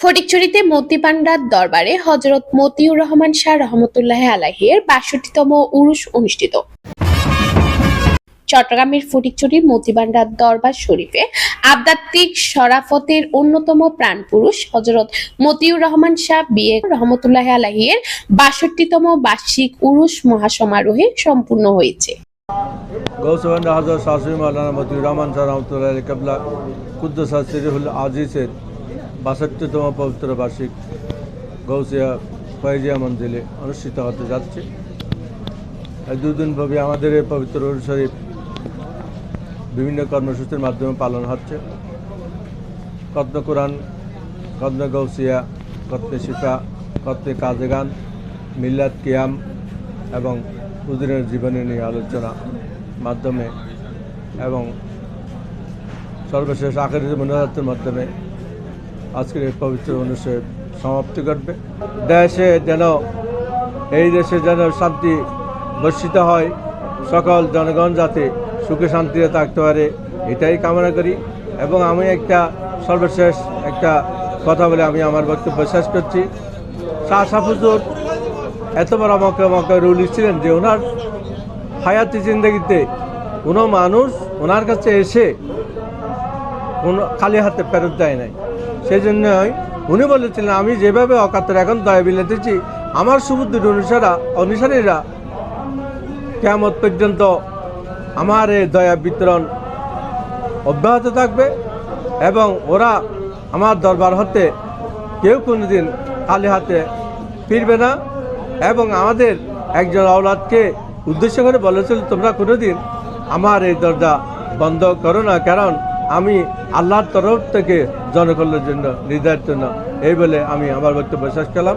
ফটিকছড়িতে মতিপান্ডার দরবারে হজরত মতিউর রহমান শাহ রহমতুল্লাহ আলাহির বাষট্টিতম উরুস অনুষ্ঠিত। চট্টগ্রামের ফটিকছড়ির মতিবান্ডার দরবার শরীফে আধ্যাত্মিক শরাফতের অন্যতম প্রাণপুরুষ হজরত মতিউর রহমান শাহ বিয়ে রহমতুল্লাহ আলাহির বাষট্টিতম বার্ষিক উরুস মহাসমারোহে সম্পূর্ণ হয়েছে। হজরত শাসি মৌলানা মতিউর রহমান শাহ রহমতুল্লাহ কুদ্দুস সিরিহুল আজিজের বাষট্টিতম পবিত্র বার্ষিক গৌসিয়া ফয়েজিয়া মঞ্জিলে অনুষ্ঠিত হতে যাচ্ছে। এই দুদিনব্যাপী আমাদের এই পবিত্র শরীফ বিভিন্ন কর্মসূচির মাধ্যমে পালন হচ্ছে। কত্ন কোরআন কত্ন গৌসিয়া কত্নে শিফা কত্নে কাজেগান মিল্লাত কিয়াম এবং উদিনের জীবনী নিয়ে আলোচনা মাধ্যমে এবং সর্বশেষ আখের মনোরাতের মাধ্যমে আজকের এই পবিত্র অনুষ্ঠানের সমাপ্তি ঘটবে। দেশে যেন, এই দেশে যেন শান্তি বর্ষিত হয়, সকল জনগণ যাতে সুখে শান্তিতে থাকতে পারে, এটাই কামনা করি। এবং আমি একটা সর্বশেষ একটা কথা বলে আমি আমার বক্তব্য শেষ করছি। শাহ সাফুজুর এত বড় আমাকে আমাকে রুল ছিলেন যে ওনার হায়াতি জিন্দগিতে কোনো মানুষ ওনার কাছে এসে কোনো খালি হাতে ফেরত দেয় নাই। সেই জন্যই উনি বলেছিলেন, আমি যেভাবে অকাতর এখন দয়া বিলাতেছি আমার সুবুদ্ধির অনুসারা, অনুসারীরা কেমন পর্যন্ত আমার এই দয়া বিতরণ অব্যাহত থাকবে এবং ওরা আমার দরবার হতে কেউ কোনোদিন খালি হাতে ফিরবে না এবং আমাদের একজন আওলাদকে উদ্দেশ্য করে বলেছিল, তোমরা কোনোদিন আমার এই দরজা বন্ধ করো না। কারণ আমি আল্লাহর তরফ থেকে জনকল্যাণের জন্য নির্ধারিত জন্য এই বলে আমি আমার বক্তব্য শেষ করলাম।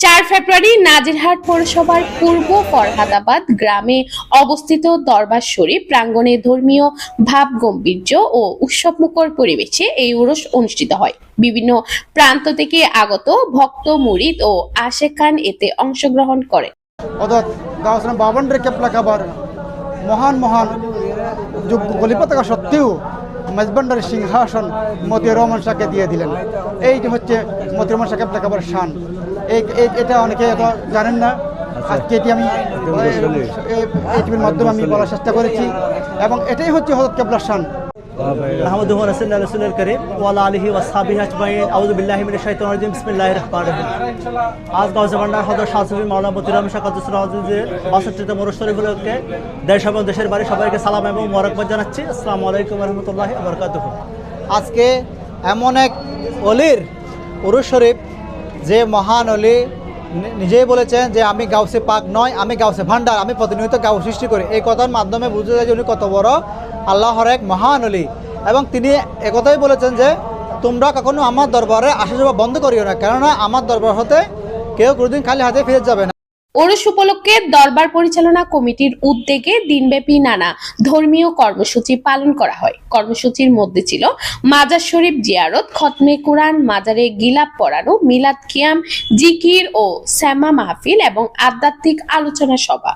চার ফেব্রুয়ারি নাজিরহাট পৌরসভার পূর্ব ফরহাদাবাদ গ্রামে অবস্থিত দরবার শরীফ প্রাঙ্গণে ধর্মীয় ভাব গম্ভীর্য ও উৎসবমুখর পরিবেশে এই উরস অনুষ্ঠিত হয়। বিভিন্ন প্রান্ত থেকে আগত ভক্ত মুরিদ ও আশেক খান এতে অংশগ্রহণ করে। অর্থাৎ মহান মহান যুগ গলিপা থাকা সত্ত্বেও মেজবান্ডারের সিংহাসন মতি রহমান শাহকে দিয়ে দিলেন। এইটি হচ্ছে মতি রহমান শাহ কেপলা কাবার শান। এই এই- এটা অনেকে এত জানেন না। আজকে এটি আমি এইটিভির মাধ্যমে আমি বলার চেষ্টা করেছি। এবং এটাই হচ্ছে হজরত কেবলার শান। نحمده ونصلي على رسول الكريم وعلى آله وصحبه أجمعين أعوذ بالله من الشيطان الرجيم بسم الله الرحمن الرحيم আজ গাউসে ভান্ডার হজর শাহসুফি মাওলানা মতিরাম শাকাতুসুল আজিজের বাষট্টিতম অনুষ্ঠান উপলক্ষে দেশ এবং দেশের বাড়ি সবাইকে সালাম এবং মরকবাদ জানাচ্ছি আসসালামু আলাইকুম রহমতুল্লাহ বরকাতুহ আজকে এমন এক অলির পুরুষ শরীফ যে মহান অলি নি- নিজেই বলেছেন যে আমি গাউসে পাক নয়, আমি গাউসে ভান্ডার আমি প্রতিনিয়ত গাউ সৃষ্টি করি। এই কথার মাধ্যমে বুঝতে যায় যে উনি কত বড় আল্লাহর এক মহান অলি। এবং তিনি একথাই বলেছেন যে, তোমরা কখনো আমার দরবারে আসা যাওয়া বন্ধ করিও না। কেননা আমার দরবার হতে কেউ কোনোদিন খালি হাতে ফিরে যাবে না। ওরস উপলক্ষে দরবার পরিচালনা কমিটির উদ্যোগে দিনব্যাপী নানা ধর্মীয় কর্মসূচি পালন করা হয়। কর্মসূচির মধ্যে ছিল মাজার শরীফ জিয়ারত, খতমে কোরআন, মাজারে গিলাপ পড়ানো, মিলাদ কিয়াম, জিকির ও শ্যামা মাহফিল এবং আধ্যাত্মিক আলোচনা সভা।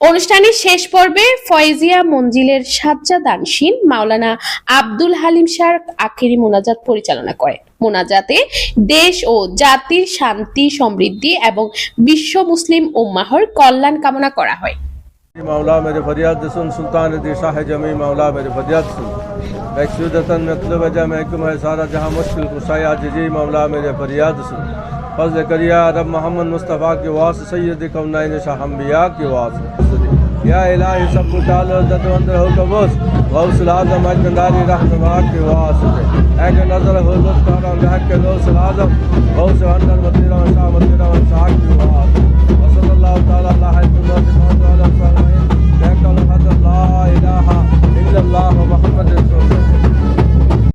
অনুষ্ঠানের শেষ পর্বে ফয়েজিয়া মঞ্জিলের সাজ্জা দানসিন মাওলানা আব্দুল হালিম শাহ আখেরি মোনাজাত পরিচালনা করেন। মোনাজাতে দেশ ও জাতির শান্তি, সমৃদ্ধি এবং বিশ্ব মুসলিম ও মাহর কল্যাণ কামনা করা হয়। মাওলা, মেরে ফরিয়াদ দিসুন, সুলতান দি শাহে জমি, মাওলা, মেরে ফরিয়াদ দিসুন। একসুদতন মতলব জা মে কুম হে সারা জাহান মুশকিল কুসাইয়া জি জি মাওলা, মেরে ফরিয়াদ দিসুন। ফজল করিয়া রব মোহাম্মদ মুস্তাফা কে ওয়াস সাইয়্যিদ কউনাইন শাহ আম্বিয়া কে ওয়াস। یا الہی سب کو تعالی عزت و اندر ہو کبوس غوث العظم اجمنداری رحمہ کے واسطے۔ اے کہ نظر حضرت کارا لحق کے غوث العظم غوث اندر مطیرہ و شاہ مطیرہ و شاہ کی واسطے۔